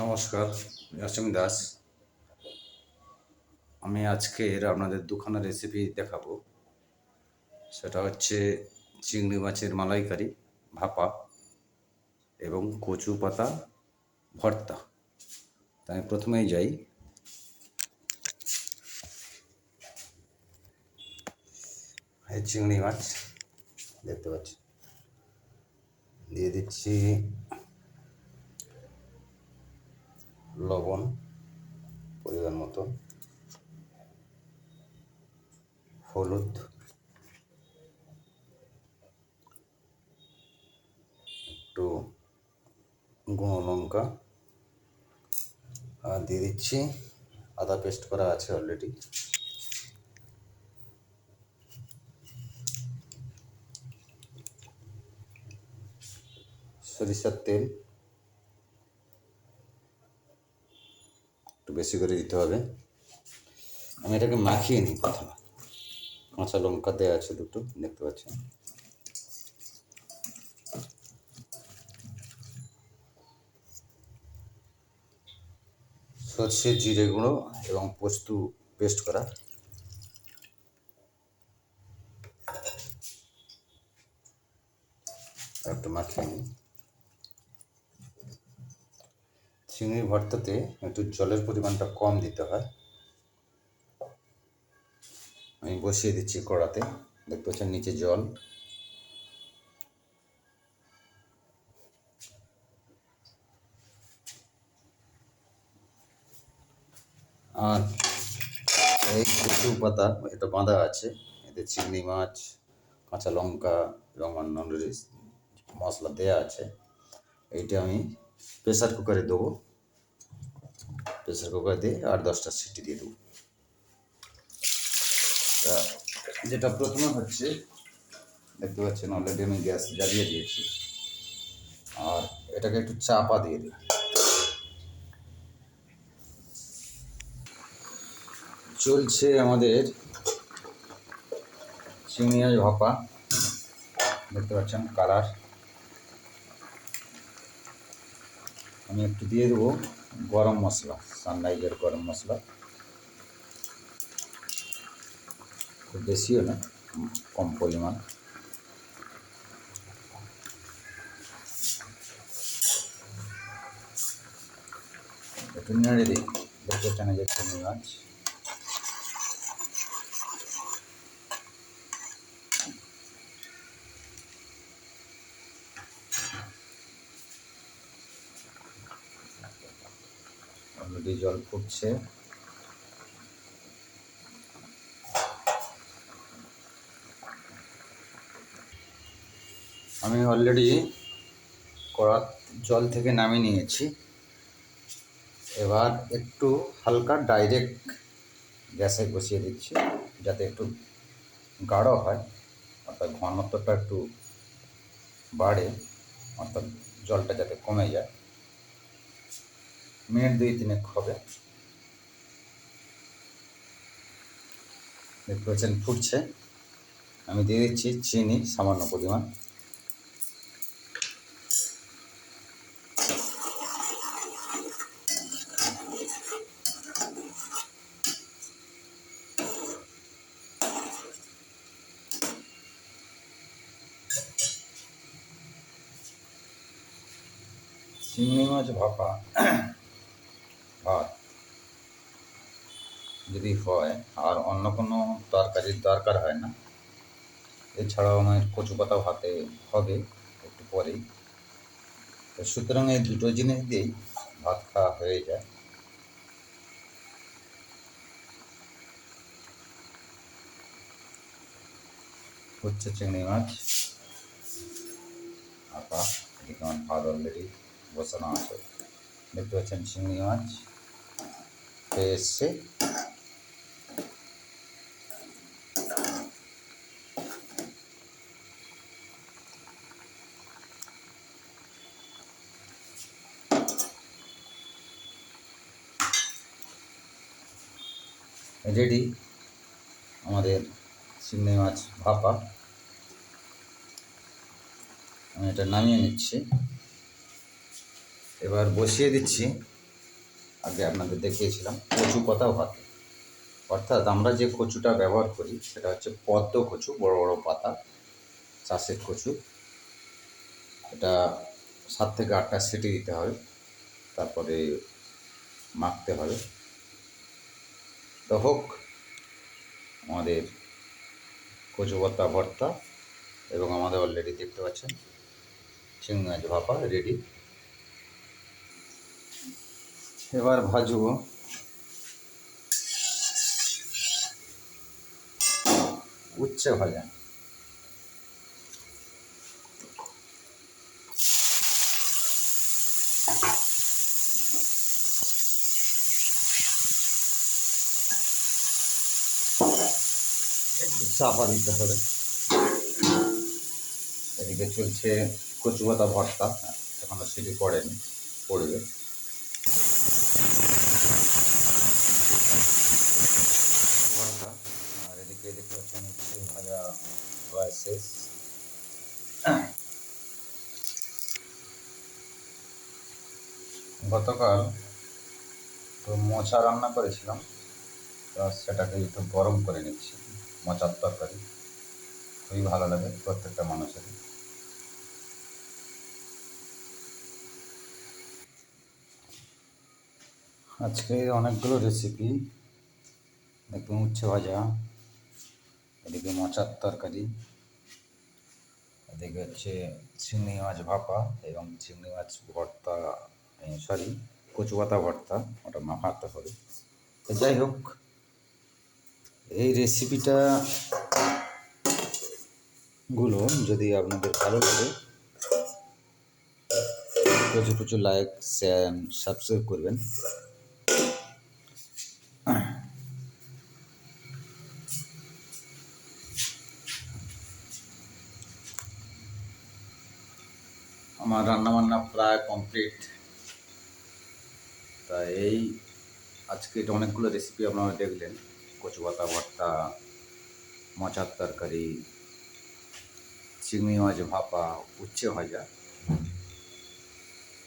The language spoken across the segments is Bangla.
নমস্কার অসীম দাস। আমি আজকের আপনাদের দুখানা রেসিপি দেখাবো। সেটা হচ্ছে চিংড়ি মাছের মালাইকারি, ভাপা এবং কচু পাতা, ভর্তা। তাই প্রথমেই যাই। চিংড়ি মাছ দেখতে পাচ্ছি দিয়ে দিচ্ছি লবণ পরিমাণ মতো, হলুদ, একটু গুঁড়ো লঙ্কা, আর দিয়ে দিচ্ছি আদা পেস্ট করা আছে অলরেডি সরিষার তেল। বেশি করে দিতে হবে। আমি এটাকে মাখিয়ে নিই প্রথমে। কাঁচা লঙ্কা দেওয়া আছে দুটো, দেখতে পাচ্ছেন? সর্ষে, জিরে গুঁড়ো এবং পোস্ত পেস্ট করা। একটু মাখিয়ে নিই। চিংড়ি ভর্তাতে একটু জলের পরিমাণটা কম দিতে হয়। আমি বসিয়ে দিচ্ছি কড়াতে। দেখতে পাচ্ছেন নিচে জল। আর এই কচু পাতা, এটা বাঁধা আছে। এতে চিংড়ি মাছ, কাঁচা লঙ্কা এবং অন্যান্য মশলা দেওয়া আছে। এইটা আমি প্রেসার কুকারে দেবো। প্রেসার কুকার দিয়ে আট দশটা সিটি দিয়ে দেবো। তা যেটা প্রথমে হচ্ছে, দেখতে পাচ্ছেন অলরেডি আমি গ্যাস জ্বালিয়ে দিয়েছি। আর এটাকে একটু চাপা দিয়ে দিই। চলছে আমাদের চিংড়ি ভাপা। দেখতে পাচ্ছেন কালার। আমি একটু দিয়ে দেবো। গরম মশলা সানরাইজের গরম মশলা। খুব বেশিও না, কম পরিমাণ। একটু নেড়ে দিই দেখতে চান যে মাছ অলরেডি জল ফুটছে। আমি অলরেডি কড়া জল থেকে নামিয়ে নিয়েছি। এবার একটু হালকা ডাইরেক্ট গ্যাসে বসিয়ে দিচ্ছি, যাতে একটু গাঢ় হয়, অর্থাৎ ঘনত্বটা একটু বাড়ে, অর্থাৎ জলটা যাতে কমে যায়। মিনিট দুই তিনেক হবে। দেখতে ফুটছে। আমি দিয়ে দিচ্ছি চিনি, সামান্য পরিমাণ। চিংড়ি মাছ ভাপা ভাত যদি হয়, আর অন্য কোনো তরকারির দরকার হয় না। এছাড়াও আমার কচু পাতা ভাতে হবে একটু পরেই। তো সুতরাং এই দুটো জিনিস দিয়েই ভাত খাওয়া হয়ে যায়। হচ্ছে চিংড়ি মাছ। আটা, এদিকে আমার ভাত অলরেডি বসানো আছে। দেখতে পাচ্ছেন চিংড়ি মাছ। এসছে রেডি আমাদের চিংড়ি মাছ ভাপা। আমি এটা নামিয়ে নিচ্ছি। এবার বসিয়ে দিচ্ছি। আগে আপনাদের দেখিয়েছিলাম কচু পাতা ভাত। অর্থাৎ আমরা যে কচুটা ব্যবহার করি, সেটা হচ্ছে পদ্ম কচু, বড় বড় পাতা, চাষের কচু। এটা সাত থেকে আটটা সিটি দিতে হবে। তারপরে মাখতে হবে। তো হোক, আমাদের কচুবত্তা ভর্তা এবং আমাদের অলরেডি দেখতে পাচ্ছেন চিংড়ি মাছ ভাপা রেডি এবার ভাজবো। উচ্ছে ভাজা। চাপা দিতে হবে। এদিকে চলছে কচু পাতা ভর্তা। এখনও সিটি পড়েনি, পড়বে। আর এদিকে দেখতে পাচ্ছেন উচ্ছে ভাজা শেষ গতকাল তো মোচা রান্না করেছিলাম সেটাকে একটু গরম করে নিচ্ছি। মোচার তরকারি। খুবই ভালো লাগে প্রত্যেকটা মানুষের আজকে অনেকগুলো রেসিপি দেখুন উচ্ছে ভাজা, এদিকে মোচার তরকারি, এদিকে হচ্ছে চিংড়ি মাছ ভাপা এবং চিংড়ি মাছ ভর্তা সরি কচু পাতা ভর্তা, ওটা মাখাতে হবে। তো যাই হোক এই রেসিপিটা গুলো যদি আপনাদের ভালো লাগে, প্রচুর প্রচুর লাইক শেয়ার সাবস্ক্রাইব করবেন। আমার রান্নাবান্না প্রায় কমপ্লিট তা এই আজকে এটা অনেকগুলো রেসিপি আপনারা দেখলেন। কচু পাতা ভর্তা, মোচার তরকারি, চিংড়ি মাছ ভাপা, উচ্ছে ভাজা।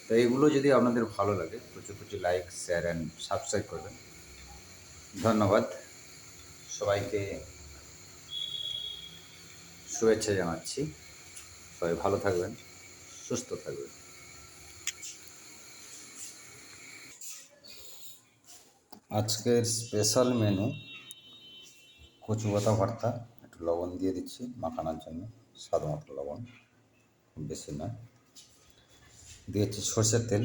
তো এগুলো যদি আপনাদের ভালো লাগে, প্রচুর প্রচুর লাইক শেয়ার অ্যান্ড সাবস্ক্রাইব করবেন। ধন্যবাদ। সবাইকে শুভেচ্ছা জানাচ্ছি। সবাই ভালো থাকবেন, সুস্থ থাকবেন। আজকের স্পেশাল মেনু কচু পাতা ভর্তা, একটু লবণ দিয়ে দিচ্ছি মাখানোর জন্য, স্বাদ মতো লবণ বেশি না দিয়েছি সর্ষের তেল।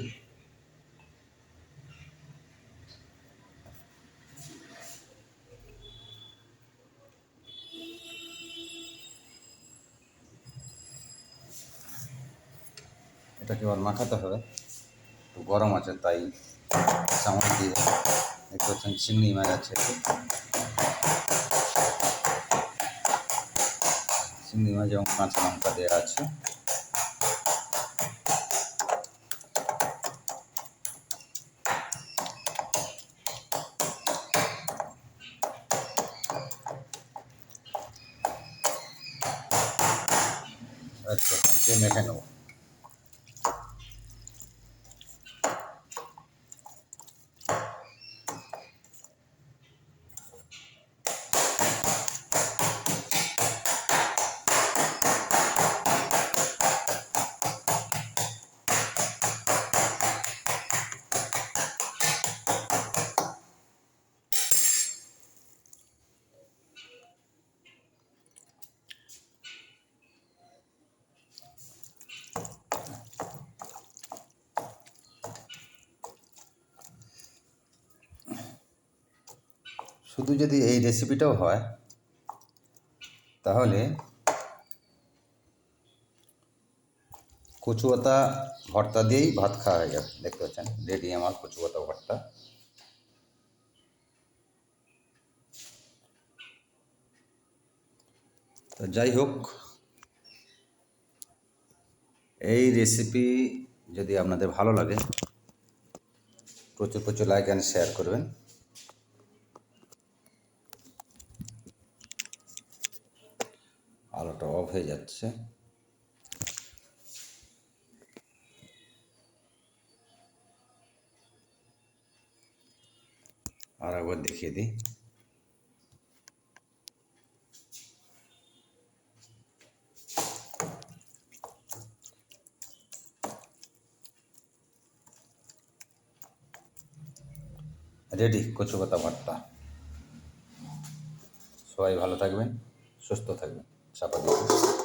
এটাকে আবার মাখাতে হবে। একটু গরম আছে, তাই চামচ দিয়ে দেখতে পাচ্ছেন চিংড়ি মাছ আছে। চিংড়ি মাছ এবং কাঁচা লঙ্কা দেওয়া আছে। আচ্ছা মেখে নেব। শুধু যদি এই রেসিপিটাও হয়, তাহলে কচু পাতা ভর্তা দিয়েই ভাত খাওয়া হয়ে যাবে, দেখতে পাচ্ছেন? রেডি আমার কচু পাতা ভর্তা। তো যাই হোক, এই রেসিপি যদি আপনাদের ভালো লাগে, প্রচুর প্রচুর লাইক অ্যান্ড শেয়ার করবেন। আলোটা অফ হয়ে যাচ্ছে। আর একবার দেখিয়ে দিই। রেডি কচু পাতা ভর্তা সবাই ভালো থাকবেন, সুস্থ থাকবেন। চাপা দিয়ে দিন।